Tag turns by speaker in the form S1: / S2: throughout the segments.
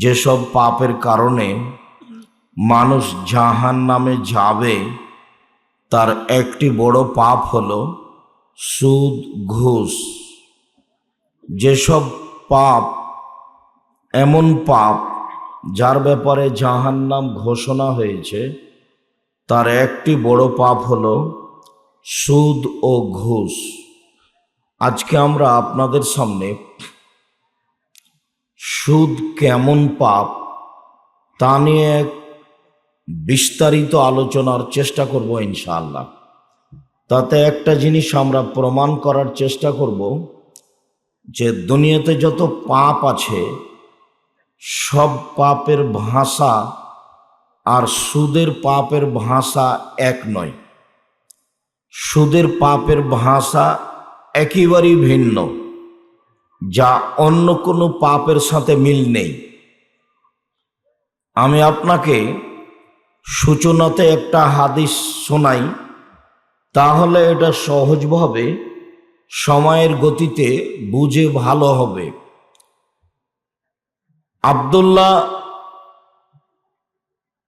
S1: যেসব পাপের কারণে মানুষ জাহান নামে যাবে, তার একটি বড় পাপ হল সুদ, ঘুষ। যেসব পাপ, এমন পাপ যার ব্যাপারে জাহান নাম ঘোষণা হয়েছে, তার একটি বড় পাপ হল সুদ ও ঘুষ। আজকে আমরা আপনাদের সামনে সুদ কেমন পাপ, তা নিয়ে বিস্তারিত আলোচনার চেষ্টা করব ইনশাআল্লাহ। তাতে একটা জিনিস আমরা প্রমাণ করার চেষ্টা করব, যে দুনিয়াতে যত পাপ আছে, সব পাপের ভাষা আর সুদের পাপের ভাষা এক নয়। সুদের পাপের ভাষা একেবারেই ভিন্ন। যা অন্য কোনো পাপের সাথে মিল নেই। আমি আপনাকে সূচনাতে একটা হাদিস শোনাই, তাহলে এটা সহজভাবে সময়ের গতিতে বুঝে ভালো হবে। আবদুল্লাহ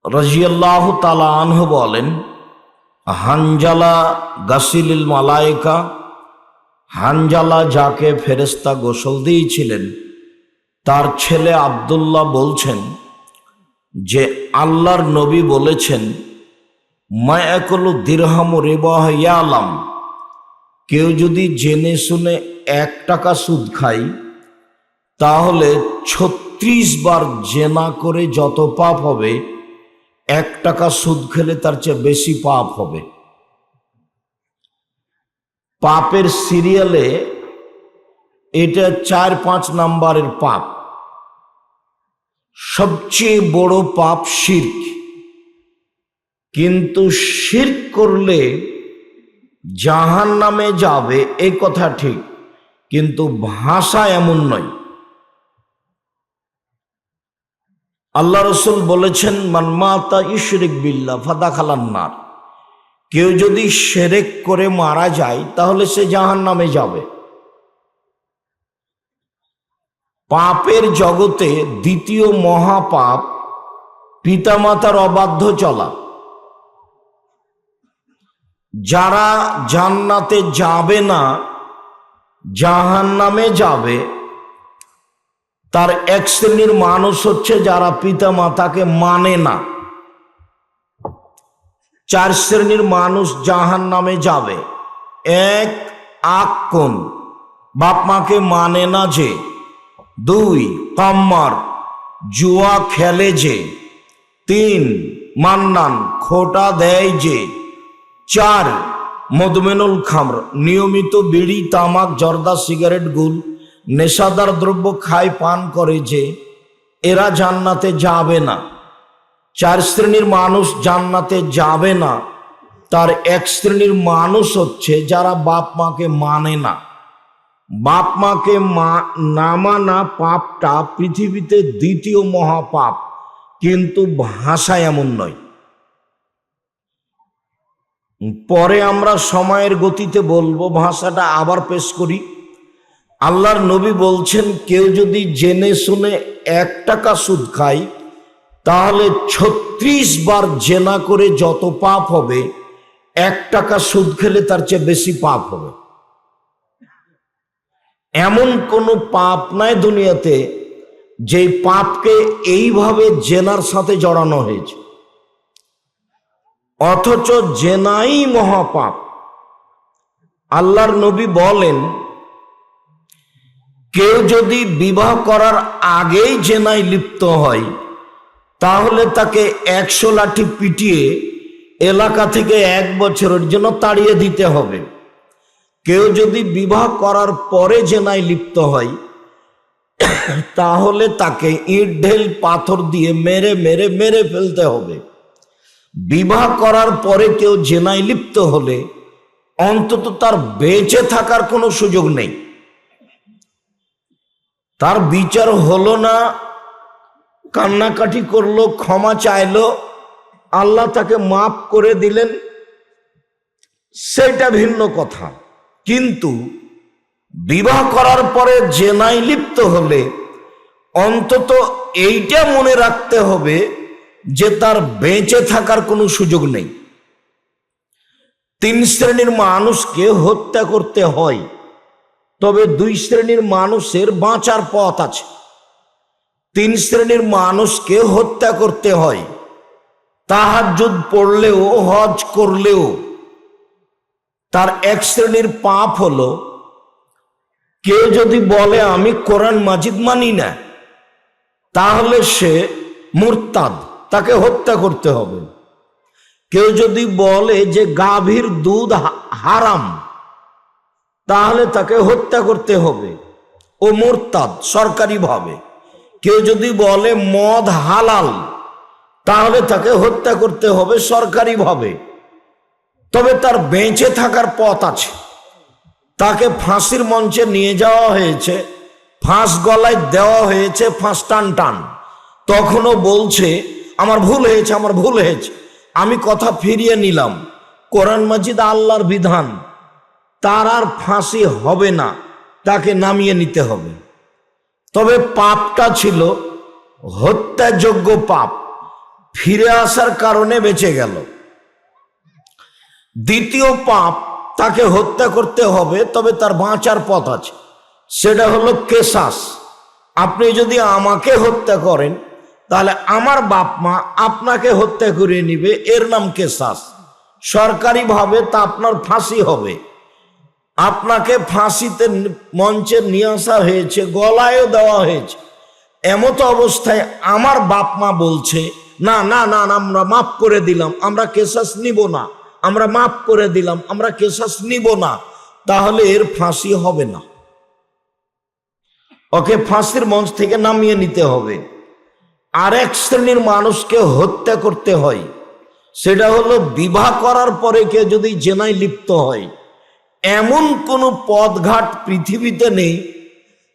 S1: রাজিয়াল্লাহ তালা আনহ বলেন, হানজালা গাসিলিল মালায়কা হানজালা যাকে ফেরেস্তা গোসল দিয়েছিলেন, তার ছেলে আবদুল্লাহ বলছেন যে, আল্লাহর নবী বলেছেন মায়াকল দীর্হাম রেবাহ ইয়ালাম, কেউ যদি জেনে শুনে এক টাকা সুদ খায়, তাহলে ছত্রিশ বার জেনা করে যত পাপ হবে, এক টাকা সুদ খেলে তার চেয়ে বেশি পাপ হবে। পাপের সিরিয়ালে এটা চার পাঁচ নাম্বারের পাপ। সবচেয়ে বড় পাপ শির্ক। কিন্তু শির্ক করলে জাহান নামে যাবে এই কথা ঠিক, কিন্তু ভাষা এমন নয়। আল্লাহ রসুল বলেছেন মানমাতা ইশরিক বিল্লা ফাদা খালান্নার কেউ যদি সেরেক করে মারা যায়, তাহলে সে জাহান নামে যাবে। পাপের জগতে দ্বিতীয় মহাপাপ পিতামাতার অবাধ্য চলা। যারা জান্নাতে যাবে না জাহান নামে যাবে, তার এক শ্রেণির মানুষ হচ্ছে যারা পিতা মাতাকে মানে না। চার শ্রেণির মানুষ জাহান নামে যাবে। এক আক্কন বাপ মাকে মানে না যে। দুই, কাম্মার। জুয়া খেলে যে। তিন, মান্নান, খোটা দেয় যে। চার মদমেনুল খামর। নিয়মিত বিড়ি, তামাক, জর্দা, সিগারেট, গুল, নেশাদার দ্রব্য খায়, পান করে যে। এরা জান্নাতে যাবে না। চার শ্রেণির মানুষ জান্নাতে যাবে না। তার এক শ্রেণির মানুষ হচ্ছে যারা বাপ মাকে মানে না। বাপ মাকে মা, না মানা পাপটা পৃথিবীতে দ্বিতীয় মহাপাপ, কিন্তু ভাষা এমন নয়। পরে আমরা সময়ের গতিতে বলব, ভাষাটা আবার পেশ করি। আল্লাহর নবী বলছেন, কেউ যদি জেনে শুনে এক টাকা সুদ খায় তাহলে ছত্রিশ বার জেনা করে যত পাপ হবে, এক টাকা সুদ খেলে তার চেয়ে বেশি পাপ হবে। এমন কোনো পাপ নাই দুনিয়াতে যে পাপকে এইভাবে জেনার সাথে জড়ানো হয়েছে। অথচ জেনাই মহাপাপ। আল্লাহর নবী বলেন, কেউ যদি বিবাহ করার আগেই জেনায় লিপ্ত হয় তাহলে তাকে একশো লাঠি পিটিয়ে এলাকা থেকে এক বছরের জন্য তাড়িয়ে দিতে হবে। কেউ যদি বিবাহ করার পরে জেনায় লিপ্ত হয়, তাহলে তাকে ইট ঢেল পাথর দিয়ে মেরে মেরে মেরে ফেলতে হবে। বিবাহ করার পরে কেউ জেনায় লিপ্ত হলে অন্তত তার বেঁচে থাকার কোনো সুযোগ নেই। তার বিচার হলো না কান্নাকাটি করল, ক্ষমা চাইলো, আল্লাহ তাকে মাফ করে দিলেন। সেটা ভিন্ন কথা। কিন্তু বিবাহ করার পরে জেনাই লিপ্ত হলে অন্তত এইটা মনে রাখতে হবে যে তার বেঁচে থাকার কোনো সুযোগ নেই। তিন শ্রেণির মানুষকে হত্যা করতে হয়, তবে দুই শ্রেণির মানুষের বাঁচার পথ আছে। তিন শ্রেণির মানুষকে হত্যা করতে হয়। তাহাজ্জুদ পড়লেও, হজ করলেও। তার এক শ্রেণির পাপ হলো কেউ যদি বলে, আমি কোরআন মাজিদ মানি না, তাহলে সে মুরতাদ, তাকে হত্যা করতে হবে। কেউ যদি বলে যে গাভীর দুধ হারাম, তাহলে তাকে হত্যা করতে হবে। ও মোরতাদ, সরকারিভাবে। কেউ যদি বলে মদ হালাল, তাহলে তাকে হত্যা করতে হবে সরকারিভাবে। তবে তার বেঁচে থাকার পথ আছে। তাকে ফাঁসির মঞ্চে নিয়ে যাওয়া হয়েছে, ফাঁস গলায় দেওয়া হয়েছে, ফাঁস টান টান। তখনও বলছে, আমার ভুল হয়েছে, আমার ভুল হয়েছে। আমি কথা ফিরিয়ে নিলাম। কোরআন মাজিদ আল্লাহর বিধান। তার আর ফাঁসি হবে না। তাকে নামিয়ে নিতে হবে। তবে পাপটা ছিল হত্যাযোগ্য পাপ। ফিরে আসার কারণে বেঁচে গেল। দ্বিতীয় পাপ তাকে হত্যা করতে হবে, তবে তার বাঁচার পথ আছে। সেটা হলো কেসাস আপনি যদি আমাকে হত্যা করেন, তাহলে আমার বাপ মা আপনাকে হত্যা করে নিবে। এর নাম কেসাস সরকারিভাবে তা আপনার ফাঁসি হবে। আপনাকে ফাঁসিতে মঞ্চে নিয়ে আসা হয়েছে, গলায়ও দেওয়া হয়েছে। এমত অবস্থায় আমার বাপ মা বলছে, না না না আমরা মাফ করে দিলাম, আমরা কেশাস নিব না, আমরা মাফ করে দিলাম, আমরা কেশাস নিব না, তাহলে এর ফাঁসি হবে না। ওকে ফাঁসির মঞ্চ থেকে নামিয়ে নিতে হবে। আর এক শ্রেণির মানুষকে হত্যা করতে হয়। সেটা হলো বিবাহ করার পরে কেউ যদি জেনায় লিপ্ত হয় এমন কোনো পথঘাট পৃথিবীতে নেই,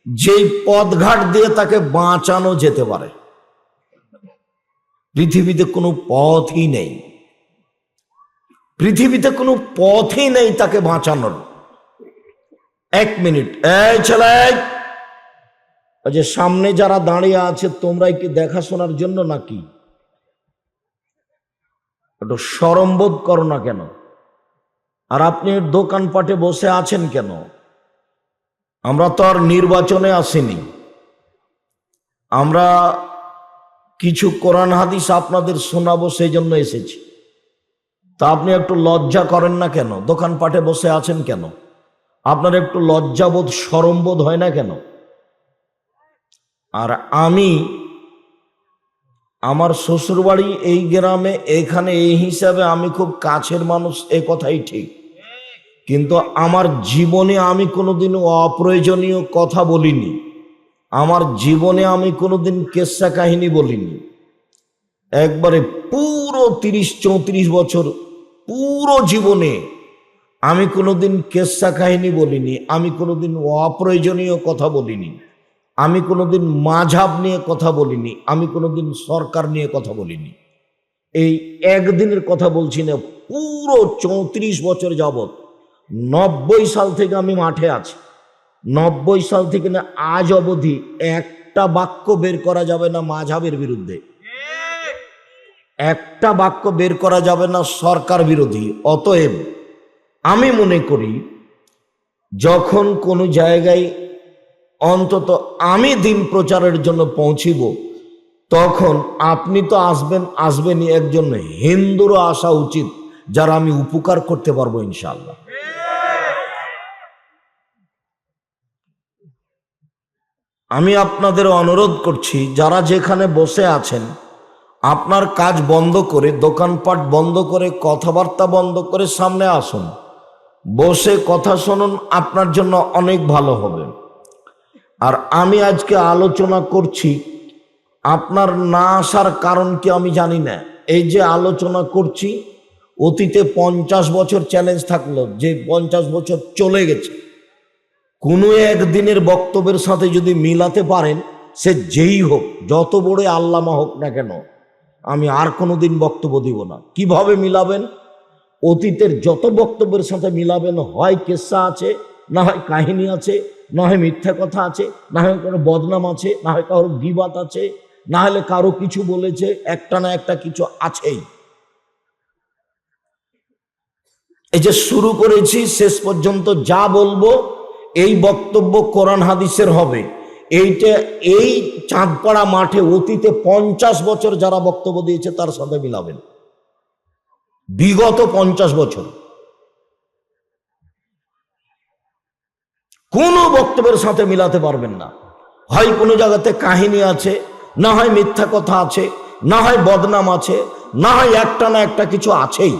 S1: যেই পথঘাট দিয়ে তাকে বাঁচানো যেতে পারে। পৃথিবীতে কোনো পথই নেই। পৃথিবীতে কোনো পথই নেই তাকে বাঁচানোর। এক মিনিট। এই ছেলে যে সামনে যারা দাঁড়িয়ে আছে তোমরাই কি দেখাশোনার জন্য নাকি? একটু সরম্বোধ করো না কেন? আর আপনি দোকানপাটে বসে আছেন কেন? আমরা তো আর নির্বাচনে আসিনি। আমরা কিছু কোরআন হাদিস আপনাদের শোনাবো সেই জন্য এসেছি। তা আপনি একটু লজ্জা করেন না কেন? দোকানপাটে বসে আছেন কেন? আপনার একটু লজ্জাবোধ সরমবোধ হয় না কেন? আর আমি আমার শ্বশুরবাড়ি এই গ্রামে, এখানে এই হিসাবে আমি খুব কাছের মানুষ, এ কথাই ঠিক। কিন্তু আমার জীবনে আমি কোনোদিন অপ্রয়োজনীয় কথা বলিনি। আমার জীবনে আমি কোনোদিন কেসা কাহিনী বলিনি। একবারে পুরো তিরিশ, চৌত্রিশ বছর পুরো জীবনে আমি কোনোদিন কেসা কাহিনী বলিনি, আমি কোনোদিন অপ্রয়োজনীয় কথা বলিনি। আমি কোনোদিন মাঝাব নিয়ে কথা বলিনি, আমি কোনোদিন সরকার নিয়ে কথা বলিনি। এই একদিনের কথা বলছি না, পুরো চৌত্রিশ বছর যাবৎ, নব্বই সাল থেকে আমি মাঠে আছি। নব্বই সাল থেকে না আজ অবধি একটা বাক্য বের করা যাবে না মাঝাবের বিরুদ্ধে। একটা বাক্য বের করা যাবে না সরকার বিরোধী। অতএব আমি মনে করি, যখন কোনো জায়গায় অন্তত আমি দিন প্রচারের জন্য পৌঁছিব, তখন আপনি তো আসবেন, আসবেনই একজন হিন্দুরও আসা উচিত, যারা আমি উপকার করতে পারব ইনশাল্লাহ আমি আপনাদের অনুরোধ করছি, যারা যেখানে বসে আছেন, আপনার কাজ বন্ধ করে, দোকানপাট বন্ধ করে, কথাবার্তা বন্ধ করে সামনে আসুন। বসে কথা শুনুন, আপনার জন্য অনেক ভালো হবে। আর আমি আজকে আলোচনা করছি, আপনার না আসার কারণ কি আমি জানি না। এই যে আলোচনা করছি, অতীতে পঞ্চাশ বছর চ্যালেঞ্জ থাকল, যে পঞ্চাশ বছর চলে গেছে। কোনো একদিনের বক্তব্যের সাথে যদি মিলাতে পারেন, সে যেই হোক, যত বড় আল্লামা হোক না কেন, আমি আর কোনো দিন বক্তব্য দিব না। কীভাবে মিলাবেন? অতীতের যত বক্তব্যের সাথে মিলাবেন, হয় কেসা আছে, না হয় কাহিনী আছে না হয় মিথ্যা কথা আছে, না হয় কোনো বদনাম আছে, না হয় কারোর বিবাদ আছে, না হলে কারও কিছু বলেছে, একটা না একটা কিছু আছেই। এই যে শুরু করেছি, শেষ পর্যন্ত যা বলব, এই বক্তব্য কোরআন হাদিসের হবে। এইটা, এই চাঁদপাড়া মাঠে অতীতে পঞ্চাশ বছর যারা বক্তব্য দিয়েছে, তার সাথে মিলাবেন। বিগত পঞ্চাশ বছর। কোনো বক্তব্যের সাথে মিলাতে পারবেন না। হয় কোনো জায়গাতে কাহিনী আছে, না হয় মিথ্যা কথা আছে, না হয় বদনাম আছে, না হয় একটা না একটা কিছু আছেই।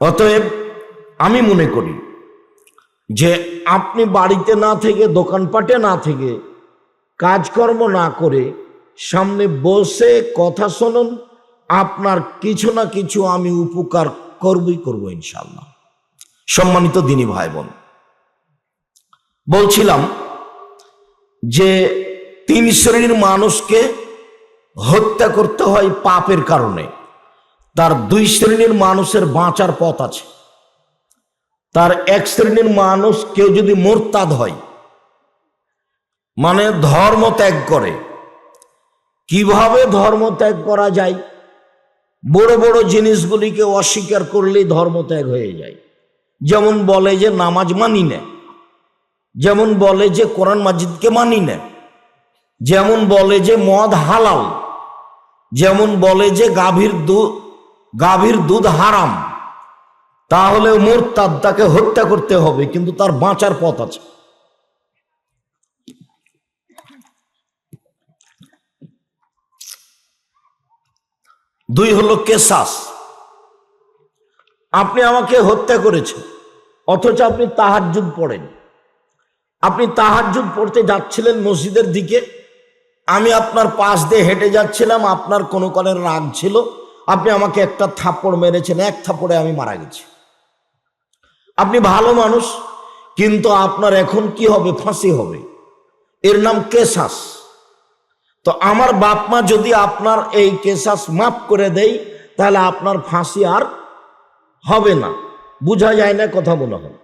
S1: অতএব আমি মনে করি যে আপনি বাড়িতে না থেকে, দোকানপাটে না থেকে কাজকর্ম না করে সামনে বসে কথা শুনুন, আপনার কিছু না কিছু আমি উপকার করবই করব ইনশাল্লাহ সম্মানিত দিনী ভাই বোন বলছিলাম যে তিন শ্রেণির মানুষকে হত্যা করতে হয় পাপের কারণে। তার দুই শ্রেণির মানুষের বাঁচার পথ আছে। তার এক শ্রেণির মানুষ কেউ যদি মোরতাদ হয় মানে ধর্ম ত্যাগ করে। কীভাবে ধর্ম ত্যাগ করা যায়? বড় বড় জিনিসগুলিকে অস্বীকার করলেই ধর্ম ত্যাগ হয়ে যায়। যেমন বলে যে নামাজ মানি না, যেমন বলে যে কোরআন মাজিদকে মানি না, যেমন বলে যে মদ হালাল, যেমন বলে যে গাভীর দুধ গাভীর দুধ হারাম তাহলে মোরতাদ তাকে হত্যা করতে হবে, কিন্তু তার বাঁচার পথ আছে। দুই হলো কেসাস আপনি আমাকে হত্যা করেছেন, অথচ আপনি তাহাজ্জুদ পড়েন। আপনি তাহাজ্জুদ পড়তে যাচ্ছিলেন মসজিদের দিকে, আমি আপনার পাশ দিয়ে হেঁটে যাচ্ছিলাম, আপনার কোনো কলের রাগ ছিল, আপনি আমাকে একটা থাপ্পড় মেরেছেন, এক থাপ্পড়ে আমি মারা গেছি। আপনি ভালো মানুষ, কিন্তু আপনার এখন কি হবে? ফাঁসি হবে। এর নাম কেসাস তো আমার বাপ মা যদি আপনার এই কেসাস মাফ করে দেয়, তাহলে আপনার ফাঁসি আর হবে না। বোঝা যায় না, কথা মনে হয়।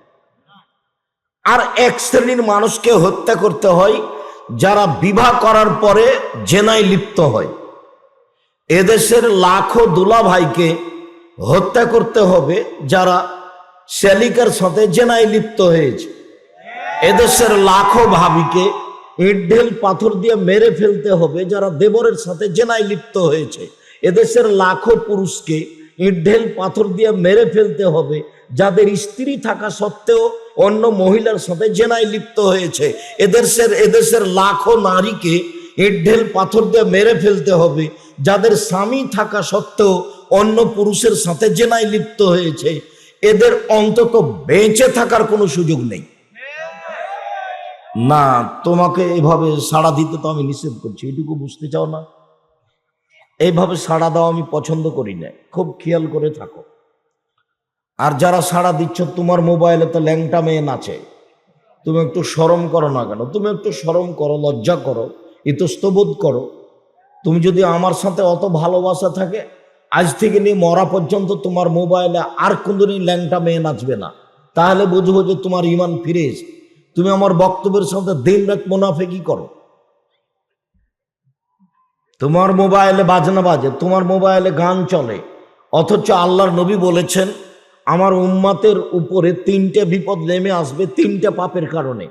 S1: আর এক শ্রেণির মানুষকে হত্যা করতে হয়, যারা বিবাহ করার পরে জেনায় লিপ্ত হয়। এদেশের লাখো দুলা ভাইকে হত্যা করতে হবে, যারা শ্যালিকার সাথে জেনায় লিপ্ত হয়েছে। এদেশের লাখো ভাবিকে ইট ঢেল পাথর দিয়ে মেরে ফেলতে হবে, যারা দেবরের সাথে জেনায় লিপ্ত হয়েছে। এদেশের লাখো পুরুষকে ইট ঢেল পাথর দিয়ে মেরে ফেলতে হবে। যাদের স্ত্রী থাকা সত্ত্বেও অন্য মহিলার সাথে জেনায় লিপ্ত হয়েছে। এদেশের এদেশের লাখো নারীকে ইট ঢেল পাথর দিয়ে মেরে ফেলতে হবে। যাদের স্বামী থাকা সত্ত্বেও অন্য পুরুষের সাথে জেনায় লিপ্ত হয়েছে। এদের অন্তত বেঁচে থাকার কোনো সুযোগ নেই। না, তোমাকে এভাবে সাড়া দিতে তো আমি নিষেধ করছি। এটুকু বুঝতে চাও না? এইভাবে সাড়া দাও আমি পছন্দ করি না। খুব খেয়াল করে থাকো। আর যারা সাড়া দিচ্ছ, তোমার মোবাইলে তো ল্যাংটা মেয়ে নাচে। তুমি একটু সরম করো না কেন? তুমি একটু সরম করো, লজ্জা করো ইতস্তবোধ করো। তুমি যদি আমার সাথে অত ভালোবাসা থাকে, আজ থেকে নিয়ে মরা পর্যন্ত তোমার মোবাইলে আর কোনদিনই ল্যাংটা মেয়ে নাচবে না। তাহলে বুঝব যে তোমার ইমান ফিরে এসে তুমি আমার বক্তব্যের সাথে দিন রাত মোনাফেকি করো। তোমার মোবাইলে বাজনা বাজে, তোমার মোবাইলে গান চলে। অথচ আল্লাহর নবী বলেছেন, আমার উম্মাতের উপরে তিনটে বিপদ নেমে আসবে তিনটে পাপের কারণে।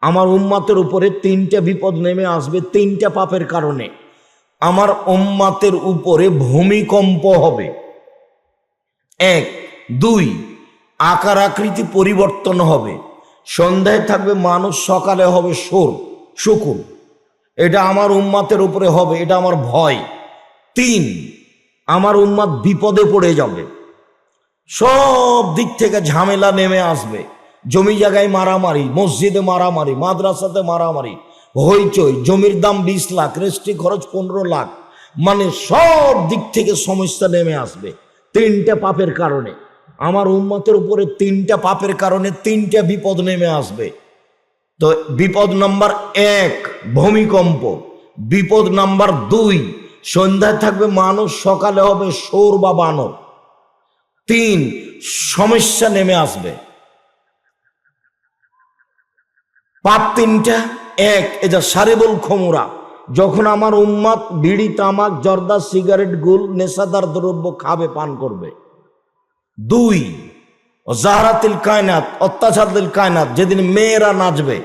S1: আমার উম্মাতের উপরে তিনটে বিপদ নেমে আসবে তিনটে পাপের কারণে। আমার উম্মাতের উপরে ভূমিকম্প হবে। এক, দুই, আকার আকৃতি পরিবর্তন হবে। সন্ধ্যায় থাকবে মানুষ, সকালে হবে সোর শুকুর এটা আমার উম্মাতের উপরে হবে, এটা আমার ভয়। তিন, আমার উম্মাদ বিপদে পড়ে যাবে। সব দিক থেকে ঝামেলা নেমে আসবে। জমি জায়গায় মারামারি, মসজিদে মারামারি, মাদ্রাসাতে মারামারি, হইচই, জমির দাম বিশ লাখ রেস্ট্রি খরচ পনেরো লাখ মানে সব দিক থেকে সমস্যা নেমে আসবে। তিনটা পাপের কারণে। আমার উম্মতের উপরে তিনটা পাপের কারণে তিনটা বিপদ নেমে আসবে। তো বিপদ নাম্বার এক, ভূমিকম্প। বিপদ নাম্বার দুই, সন্ধ্যায় থাকবে মানুষ, সকালে হবে সৌর বা বানর। তিন, সমস্যা নেমে আসবে। পাপ তিনটা, এক এটা সারেবল খমুরা, যখন আমার উম্মাদ বিড়ি, তামাক, জর্দা, সিগারেট, গুল, নেশাদার দ্রব্য খাবে, পান করবে। দুই জাহারাতিল কায়নাত অত্যাচারদিল কায়নাত, যেদিন মেয়েরা নাচবে,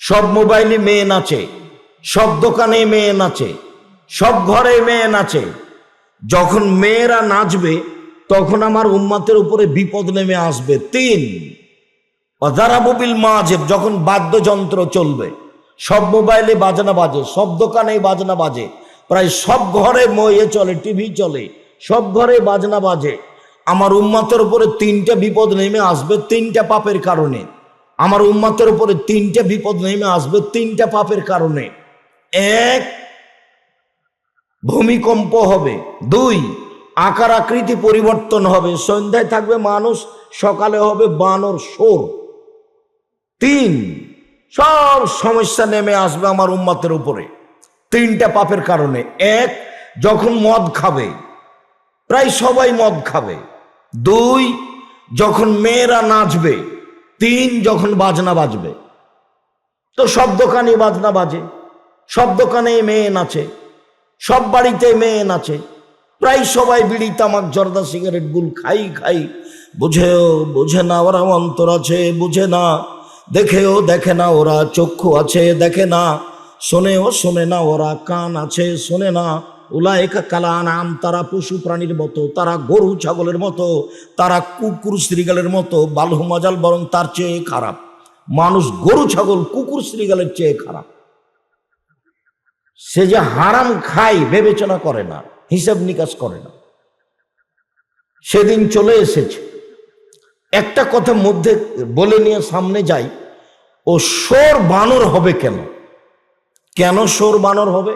S1: সব মোবাইলে মেয়ে নাচে, সব দোকানে মেয়ে নাচে, সব ঘরে মেয়ে নাচে। যখন মেয়েরা নাচবে, তখন আমার উম্মাতের উপরে বিপদ নেমে আসবে। তিন অজারাববিল মাঝে যখন বাদ্যযন্ত্র চলবে, সব মোবাইলে বাজনা বাজে, সব দোকানে বাজনা বাজে, প্রায় সব ঘরে ময়ে চলে, টিভি চলে, সব ঘরে বাজনা বাজে। আমার উম্মাতের উপরে তিনটা বিপদ নেমে আসবে তিনটা পাপের কারণে। আমার উম্মাতের উপরে তিনটা বিপদ নেমে আসবে তিনটা পাপের কারণে। এক, ভূমিকম্প হবে। দুই, আকার আকৃতি পরিবর্তন হবে। সন্ধ্যায় থাকবে মানুষ, সকালে হবে বানর সোর তিন, সব সমস্যা নেমে আসবে আমার উম্মাতের উপরে। তিনটা পাপের কারণে। এক, যখন মদ খাবে, প্রায় সবাই মদ খাবে। দুই, যখন মেয়েরা নাচবে, তিন, যখন বাজনা বাজবে। তো সব দোকানে বাজনা বাজে, সব দোকানে মেয়ে নাচে, সব বাড়িতে মেয়ে নাচে। প্রায় সবাই বিড়ি, তামাক, জর্দা, সিগারেট, গুল খাই খাই। বুঝেও, বুঝে না, ওরা অন্তর আছে, বুঝে না। দেখেও দেখে না, ওরা চক্ষু আছে, দেখে না। শোনেও শোনে না, ওরা কান আছে, শোনে না। উলায়কা কালা নাম তারা পশু প্রাণীর মতো, তারা গরু ছাগলের মতো, তারা কুকুর শ্রীগালের মতো বালহু মজাল বরং তার চেয়ে খারাপ। মানুষ গরু ছাগল, কুকুর শ্রীগালের চেয়ে খারাপ। সে যে হারাম খায় বিবেচনা করে না, হিসাব নিকাশ করে না। সেদিন চলে এসেছে। একটা কথা মধ্যে বলে নিয়ে সামনে যাই, ও সোর বানর হবে কেন? কেন সোর বানর হবে?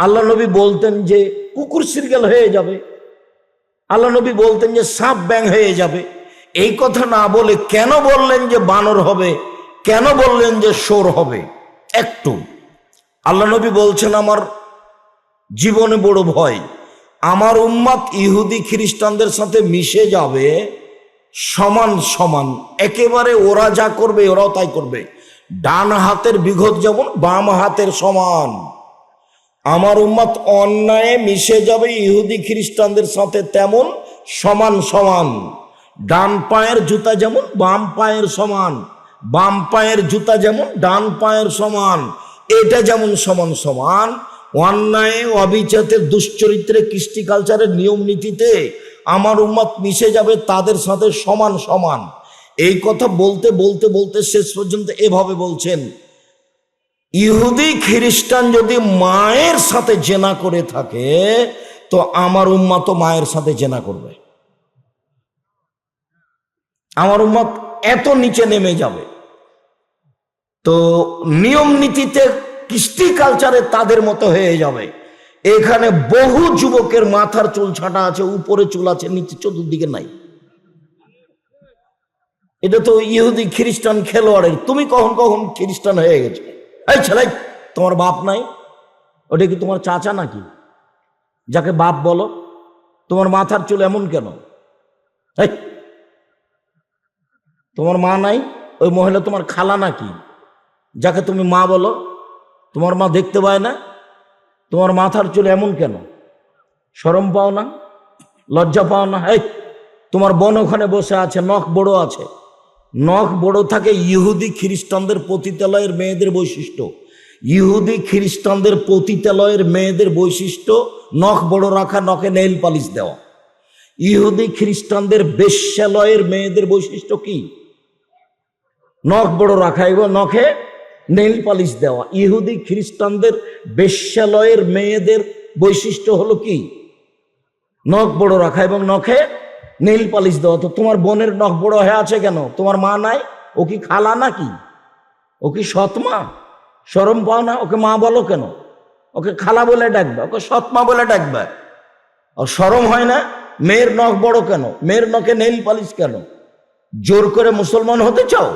S1: আল্লাহ নবী বলতেন যে কুকুর সিরগেল হয়ে যাবে। আল্লাহ নবী বলতেন যে সাপ ব্যাং হয়ে যাবে। এই কথা না বলে কেন বললেন যে বানর হবে? কেন বললেন যে সোর হবে? একটু। আল্লাহ নবী বলছেন, আমার জীবনে বড় ভয়। আমার উম্মাদ ইহুদি খ্রিস্টানদের সাথে মিশে যাবে সমান সমান। একেবারে ওরা যা করবে, ওরাও তাই করবে। ডান হাতের বিঘত যেমন, বাম হাতের সমান। আমার উম্মাদ অন্যায়ে মিশে যাবে ইহুদি খ্রিস্টানদের সাথে তেমন সমান সমান। ডান পায়ের জুতা যেমন, বাম পায়ের সমান। বাম পায়ের জুতা যেমন, ডান পায়ের সমান। এটা যেমন সমান সমান, অন্যায় অবিচাতে দুশ্চরিত্রে, কৃষ্টি কালচারের নিয়ম নীতিতে আমার উম্মাদ মিশে যাবে তাদের সাথে সমান সমান। এই কথা বলতে বলতে বলতে শেষ পর্যন্ত এভাবে বলছেন। ইহুদি খ্রিস্টান যদি মায়ের সাথে জেনা করে থাকে, তো আমার উম্মা তো মায়ের সাথে জেনা করবে। আমার উম্মত এত নিচে নেমে যাবে। তো নিয়ম নীতিতে কৃষ্টি কালচারে তাদের মতো হয়ে যাবে। এখানে বহু যুবকের মাথার চুল ছাটা আছে, উপরে চুল আছে, নিচে চতুর্দিকে নাই। এটা তো ইহুদি খ্রিস্টান খেলোয়াড়ের, তুমি কখন কখন খ্রিস্টান হয়ে গেছে? এই ছেলে, তোমার বাপ নাই? ওটা কি তোমার চাচা নাকি? যাকে বাপ বলো, তোমার মাথার চুল এমন কেন? তোমার মা নাই? ওই মহিলা তোমার খালা নাকি? যাকে তুমি মা বলো, তোমার মা দেখতে পায় না? তোমার মাথার চুল এমন কেন? সরম পাও না? লজ্জা পাও না? এই, তোমার বোন ওখানে বসে আছে, নখ বড় আছে। নখ বড় থাকে, ইহুদি খ্রিস্টানদের পতিতালয়ের মেয়েদের বৈশিষ্ট্য। ইহুদি খ্রিস্টানদের পতিতালয়ের মেয়েদের বৈশিষ্ট্য, নখ বড় রাখা, নখে নেইল পালিশ দেওয়া। ইহুদি খ্রিস্টানদের বেশ্যালয়ের মেয়েদের বৈশিষ্ট্য কি? নখ বড় রাখা এবং নখে নেইল পালিশ দেওয়া। ইহুদি খ্রিস্টানদের বেশ্যালয়ের মেয়েদের বৈশিষ্ট্য হলো কি? নখ বড় রাখা এবং নখে নেইল পালিশ দেওয়া তো তোমার বোনের নখ বড় হয়ে আছে কেন? তোমার মা নাই? ও কি খালা নাকি? ও কি সৎ মা? সরম পাও না? ওকে মা বলো কেন? ওকে খালা বলে ডাকবে, ওকে সৎ মা বলে ডাকবে। আর সরম হয় না? মেয়ের নখ বড় কেন? মেয়ের নখে নেইল পালিশ কেন? জোর করে মুসলমান হতে চাও?